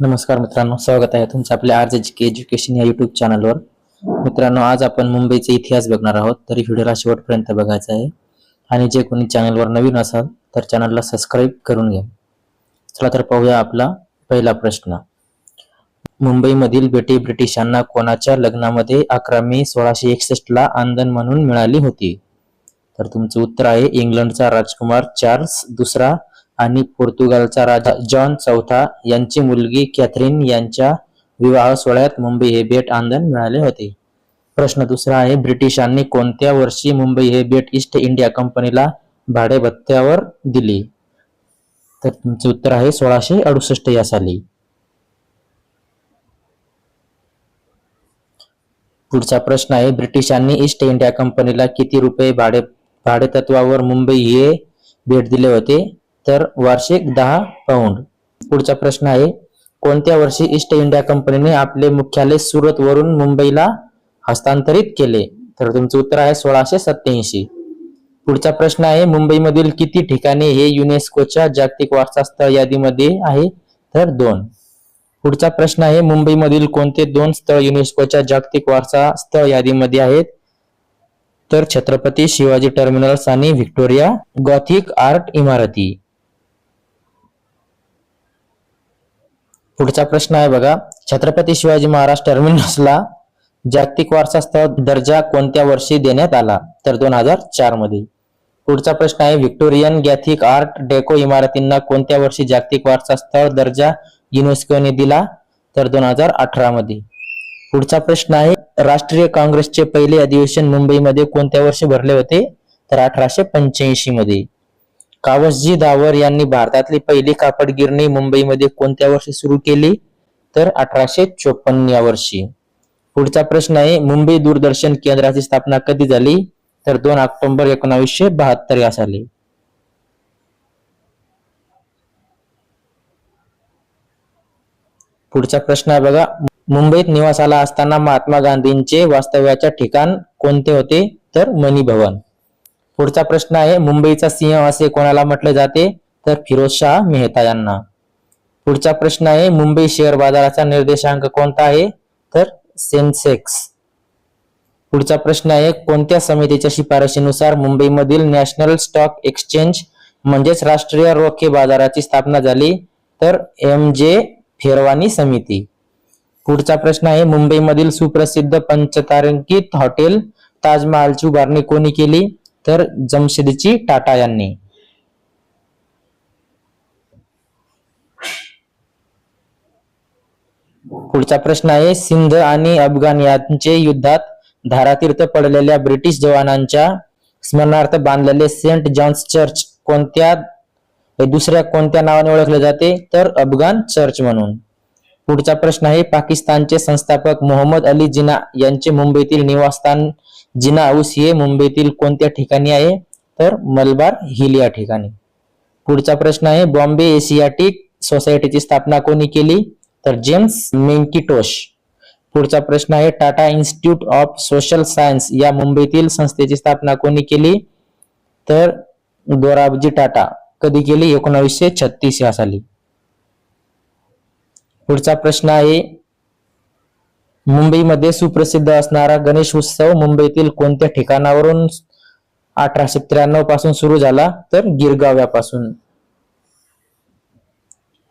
नमस्कार मित्रांनो स्वागत आहे तुमचं आपल्या आर जे के एज्युकेशन या युट्यूब चॅनलवर मित्रांनो आज आपण मुंबईचा इतिहास बघणार आहोत तरी व्हिडिओला शेवटपर्यंत बघायचा आहे. आणि जे कोणी चॅनलवर नवीन असाल तर चॅनलला सबस्क्राईब करून घ्या. चला तर पाहूया आपला पहिला प्रश्न. मुंबईमधील बेटी ब्रिटिशांना कोणाच्या लग्नामध्ये अकरा मे सोळाशे एकसष्ट ला आंदण म्हणून मिळाली होती? तर तुमचं उत्तर आहे इंग्लंडचा राजकुमार चार्ल्स दुसरा आणि पोर्तुगालचा राजा जॉन चौथा यांची मुलगी कॅथरीन यांच्या विवाह सोहळ्यात मुंबई हे बेट आंदन मिळाले होते. प्रश्न दुसरा आहे ब्रिटिशांनी कोणत्या वर्षी मुंबई हे बेट ईस्ट इंडिया कंपनीला भाडेभत्त्यावर दिली? तर तुमचे उत्तर आहे सोळाशे अडुसष्ट या साली. पुढचा प्रश्न आहे ब्रिटिशांनी ईस्ट इंडिया कंपनीला किती रुपये भाडे भाडेतत्वावर मुंबई हे भेट दिले होते? तर वार्षिक दहा पाऊंड. पुढचा प्रश्न आहे कोणत्या वर्षी ईस्ट इंडिया कंपनीने आपले मुख्यालय सुरत वरून मुंबईला हस्तांतरित केले? तर तुमचं उत्तर आहे सोळाशे सत्याऐंशी पुढचा प्रश्न आहे मुंबईमधील किती ठिकाणे हे युनेस्कोच्या जागतिक वारसास्थळ यादीमध्ये आहे? तर दोन. पुढचा प्रश्न आहे मुंबईमधील कोणते दोन स्थळ युनेस्कोच्या जागतिक वारसा स्थळ यादीमध्ये आहेत? तर छत्रपती शिवाजी टर्मिनल्स आणि व्हिक्टोरिया गॉथिक आर्ट इमारती. पुढचा प्रश्न आहे बघा. छत्रपती शिवाजी महाराज टर्मिनसला जागतिक वारसा स्थळ दर्जा कोणत्या वर्षी देण्यात आला? तर दोन हजार चारमध्ये. पुढचा प्रश्न आहे व्हिक्टोरियन गॅथिक आर्ट डेको इमारतींना कोणत्या वर्षी जागतिक वारसा स्थळ दर्जा युनेस्कोने दिला? तर दोन हजार अठरा मध्ये. पुढचा प्रश्न आहे राष्ट्रीय काँग्रेसचे पहिले अधिवेशन मुंबईमध्ये कोणत्या वर्षी भरले होते? तर अठराशे पंच्याऐंशी मध्ये. कावसजी दावर यांनी भारतातली पहिली कापड गिरणी मुंबईमध्ये कोणत्या वर्षी सुरू केली? तर अठराशे चोपन्न या वर्षी. पुढचा प्रश्न आहे मुंबई दूरदर्शन केंद्राची स्थापना कधी झाली? तर दोन ऑक्टोबर एकोणावीसशे बहात्तर या साली. पुढचा प्रश्न आहे बघा मुंबईत निवासाला असताना महात्मा गांधींचे वास्तव्याचे ठिकाण कोणते होते? तर मणी भवन पुढचा प्रश्न आहे मुंबईचा सिंह असे कोणाला म्हटले जाते? तर फिरोजशाह मेहता यांना. पुढचा प्रश्न आहे मुंबई शेअर बाजाराचा निर्देशांक कोणता आहे? तर सेन्सेक्स. पुढचा प्रश्न आहे कोणत्या समितीच्या शिफारशीनुसार मुंबईमधील नॅशनल स्टॉक एक्सचेंज म्हणजेच राष्ट्रीय रोखे बाजाराची स्थापना झाली? तर एम जे फेरवानी समिती. पुढचा प्रश्न आहे मुंबईमधील सुप्रसिद्ध पंचतारांकित हॉटेल ताजमहालची उभारणी कोणी केली? तर जमशेदची टाटा यांनी. पुढचा प्रश्न आहे सिंध आणि अफगाण यांचे युद्धात धारातीर्थ पडलेल्या ब्रिटिश जवानांच्या स्मरणार्थ बांधलेले सेंट जॉन्स चर्च कोणत्या दुसऱ्या कोणत्या नावाने ओळखले जाते? तर अफगाण चर्च म्हणून. पुढचा प्रश्न आहे पाकिस्तानचे संस्थापक मोहम्मद अली जिना यांचे मुंबईतील निवासस्थान जिना हाऊस हे मुंबईतील कोणत्या ठिकाणी आहे? तर मलबार हिल या ठिकाणी. पुढचा प्रश्न आहे बॉम्बे एशियाटिक सोसायटीची स्थापना कोणी केली? तर जेम्स मेंकिटोश. पुढचा प्रश्न आहे Tata Institute of Social Science या मुंबईतील संस्थेची स्थापना कोणी केली? तर दोराबजी टाटा. कधी केली? एकोणावीसशे छत्तीस या साली. पुढचा प्रश्न आहे मुंबईमध्ये सुप्रसिद्ध असणारा गणेश उत्सव मुंबईतील कोणत्या ठिकाणावरून अठराशे त्र्याण्णवपासून सुरू झाला? तर गिरगाव यापासून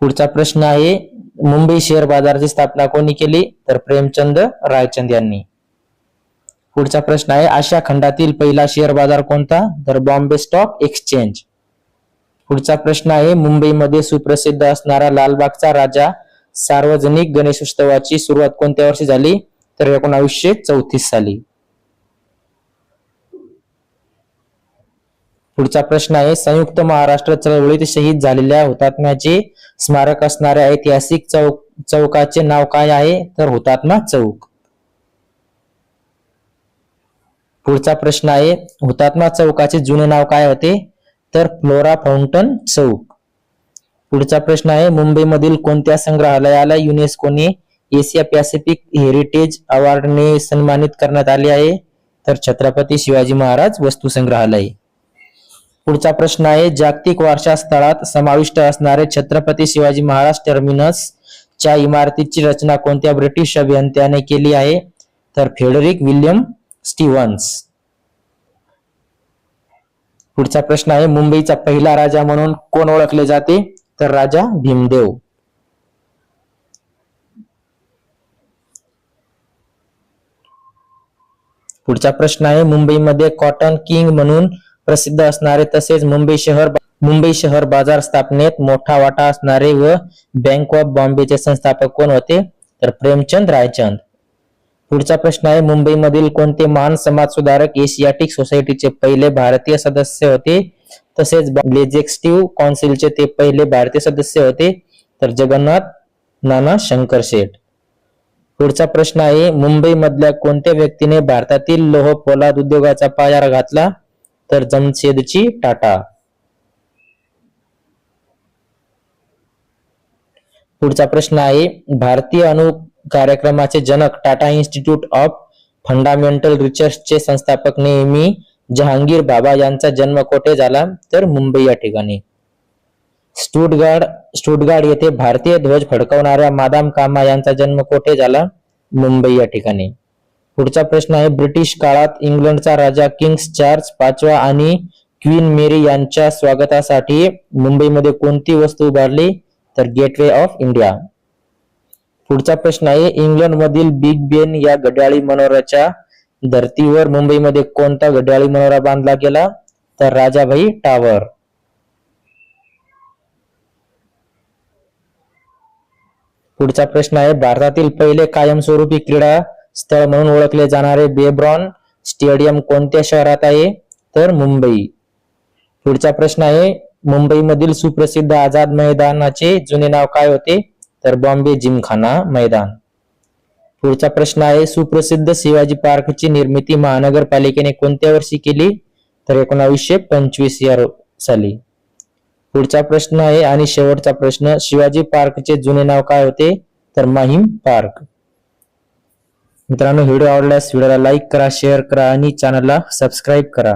पुढचा प्रश्न आहे मुंबई शेअर बाजाराची स्थापना कोणी केली? तर प्रेमचंद रायचंद यांनी. पुढचा प्रश्न आहे आशिया खंडातील पहिला शेअर बाजार कोणता? तर बॉम्बे स्टॉक एक्सचेंज. पुढचा प्रश्न आहे मुंबईमध्ये सुप्रसिद्ध असणारा लालबागचा राजा सार्वजनिक गणेशोत्सवाची सुरुवात कोणत्या वर्षी झाली? तर एकोणावीसशे चौतीस साली. पुढचा प्रश्न आहे संयुक्त महाराष्ट्र चळवळीत शहीद झालेल्या हुतात्म्याचे स्मारक असणाऱ्या ऐतिहासिक चौक चौकाचे नाव काय आहे? तर हुतात्मा चौक. पुढचा प्रश्न आहे हुतात्मा चौकाचे जुने नाव काय होते? तर फ्लोरा फाउंटन चौक. पुढचा प्रश्न आहे मुंबईमधील कोणत्या संग्रहालयाला युनेस्कोने एशिया पॅसिफिक हेरिटेज अवॉर्डने सन्मानित करण्यात आले आहे? तर छत्रपती शिवाजी महाराज वस्तू संग्रहालय पुढचा प्रश्न आहे जागतिक वारसा स्थळात समाविष्ट असणारे छत्रपती शिवाजी महाराज टर्मिनस च्या इमारतीची रचना कोणत्या ब्रिटिश अभियंत्याने केली आहे? तर फेडरिक विल्यम स्टीव्हन्स. पुढचा प्रश्न आहे मुंबईचा पहिला राजा म्हणून कोण ओळखले जाते? तर राजा भीमदेव. पुढचा प्रश्न आहे मुंबईमध्ये कॉटन किंग म्हणून प्रसिद्ध असणारे तसेच मुंबई शहर मुंबई शहर बाजार स्थापनेत मोठा वाटा असणारे व बँक ऑफ बॉम्बेचे संस्थापक कोण होते? तर प्रेमचंद रायचंद. पुढचा प्रश्न आहे मुंबईमधील कोणते महान समाज सुधारक एशियाटिक सोसायटीचे पहिले भारतीय सदस्य होते? तसेच लेजिस्लेटिव्ह काउन्सिलचे ते पहिले भारतीय सदस्य होते तर जगन्नाथ नाना शंकर शेठ. पुढचा प्रश्न आहे मुंबई मधल्या कोणत्या व्यक्तीने भारतातील लोह पोलाद उद्योगाचा पाया घातला? तर जमशेदची टाटा. पुढचा प्रश्न आहे भारतीय अणु कार्यक्रमाचे जनक टाटा इन्स्टिट्यूट ऑफ फंडामेंटल रिसर्चचे संस्थापक नेहमी जहांगीर बाबा यांचा जन्म कोठे झाला? तर मुंबई या ठिकाणी. स्टुटगार्ड स्टुटगार्ड येथे भारतीय ध्वज फडकवणाऱ्या मादाम कामा यांचा जन्म कोठे झाला? मुंबई या ठिकाणी. पुढचा प्रश्न आहे ब्रिटिश काळात इंग्लंडचा राजा किंग्स चार्ल्स पाचवा आणि क्वीन मेरी यांच्या स्वागतासाठी मुंबईमध्ये कोणती वस्तू उभारली? तर गेटवे ऑफ इंडिया. पुढचा प्रश्न आहे इंग्लंड मधील बिग बेन या घड्याळी मनोराच्या धर्तीवर मुंबईमध्ये कोणता घड्याळी मनोरा बांधला गेला? तर राजाभाई टावर. पुढचा प्रश्न आहे भारतातील पहिले कायमस्वरूपी क्रीडा स्थळ म्हणून ओळखले जाणारे बेब्रॉन स्टेडियम कोणत्या शहरात आहे? तर मुंबई. पुढचा प्रश्न आहे मुंबईमधील सुप्रसिद्ध आझाद मैदानाचे जुने नाव काय होते? तर बॉम्बे जिमखाना मैदान. पुढचा प्रश्न आहे सुप्रसिद्ध शिवाजी पार्कची निर्मिती महानगरपालिकेने कोणत्या वर्षी केली? तर एकोणावीसशे पंचवीस या साली. पुढचा प्रश्न आहे आणि शेवटचा प्रश्न शिवाजी पार्कचे जुने नाव काय होते? तर माहीम पार्क. मित्रांनो व्हिडिओ आवडल्यास व्हिडिओला लाईक करा शेअर करा आणि चॅनलला सबस्क्राईब करा.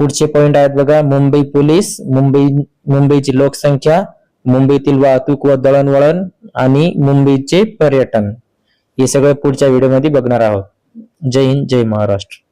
पुढचे पॉइंट आहेत बघा मुंबई पोलीस मुंबई मुंबईची लोकसंख्या मुंबईतील वाहतूक व दळणवळण आणि मुंबईचे पर्यटन. हे सगळं पुढच्या व्हिडिओमध्ये बघणार आहोत. जय हिंद जय महाराष्ट्र.